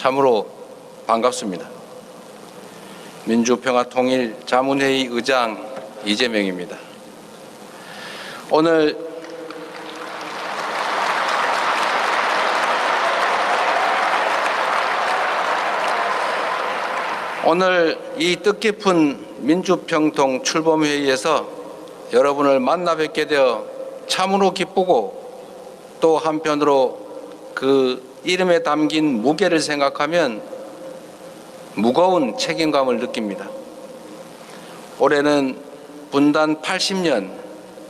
참으로 반갑습니다. 민주평화통일 자문회의 의장 이재명입니다. 오늘 오늘 이 뜻깊은 민주평통 출범회의에서 여러분을 만나 뵙게 되어 참으로 기쁘고 또 한편으로 그 이름에 담긴 무게를 생각하면 무거운 책임감을 느낍니다. 올해는 분단 80년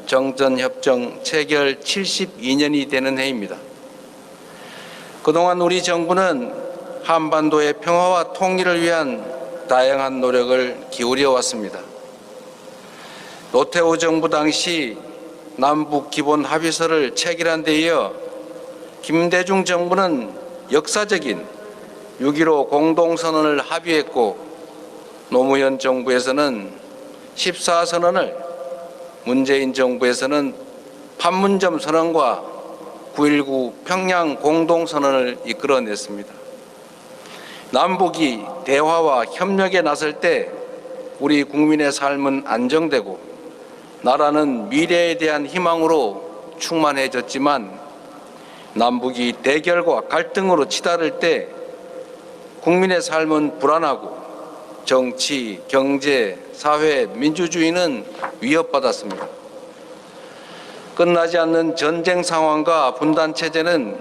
정전협정 체결 72년이 되는 해입니다. 그동안 우리 정부는 한반도의 평화와 통일을 위한 다양한 노력을 기울여 왔습니다. 노태우 정부 당시 남북 기본 합의서를 체결한 데 이어 김대중 정부는 역사적인 6.15 공동선언을 합의했고 노무현 정부에서는 14선언을 문재인 정부에서는 판문점 선언과 9.19 평양 공동선언을 이끌어냈습니다. 남북이 대화와 협력에 나설 때 우리 국민의 삶은 안정되고 나라는 미래에 대한 희망으로 충만해졌지만 남북이 대결과 갈등으로 치달을 때 국민의 삶은 불안하고 정치, 경제, 사회, 민주주의는 위협받았습니다. 끝나지 않는 전쟁 상황과 분단 체제는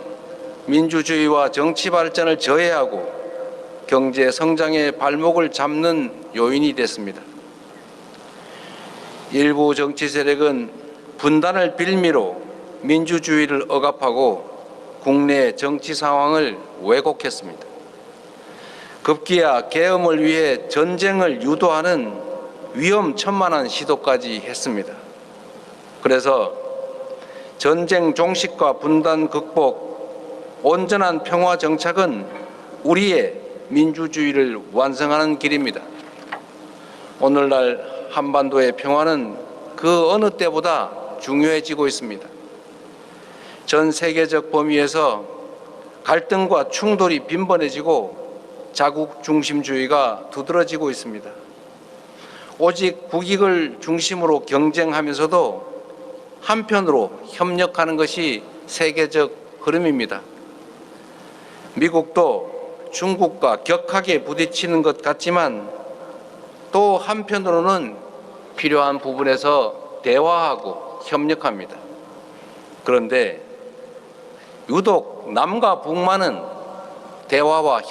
민주주의와 정치 발전을 저해하고 경제 성장의 발목을 잡는 요인이 됐습니다. 일부 정치 세력은 분단을 빌미로 민주주의를 억압하고 국내 정치 상황을 왜곡했습니다. 급기야 계엄을 위해 전쟁을 유도하는 위험천만한 시도까지 했습니다. 그래서 전쟁 종식과 분단 극복, 온전한 평화 정착은 우리의 민주주의를 완성하는 길입니다. 오늘날 한반도의 평화는 그 어느 때보다 중요해지고 있습니다. 전 세계적 범위에서 갈등과 충돌이 빈번해지고 자국 중심주의가 두드러지고 있습니다. 오직 국익을 중심으로 경쟁하면서도 한편으로 협력하는 것이 세계적 흐름입니다. 미국도 중국과 격하게 부딪히는 것 같지만 또 한편으로는 필요한 부분에서 대화하고 협력합니다. 그런데 유독 남과 북만은 대화와 협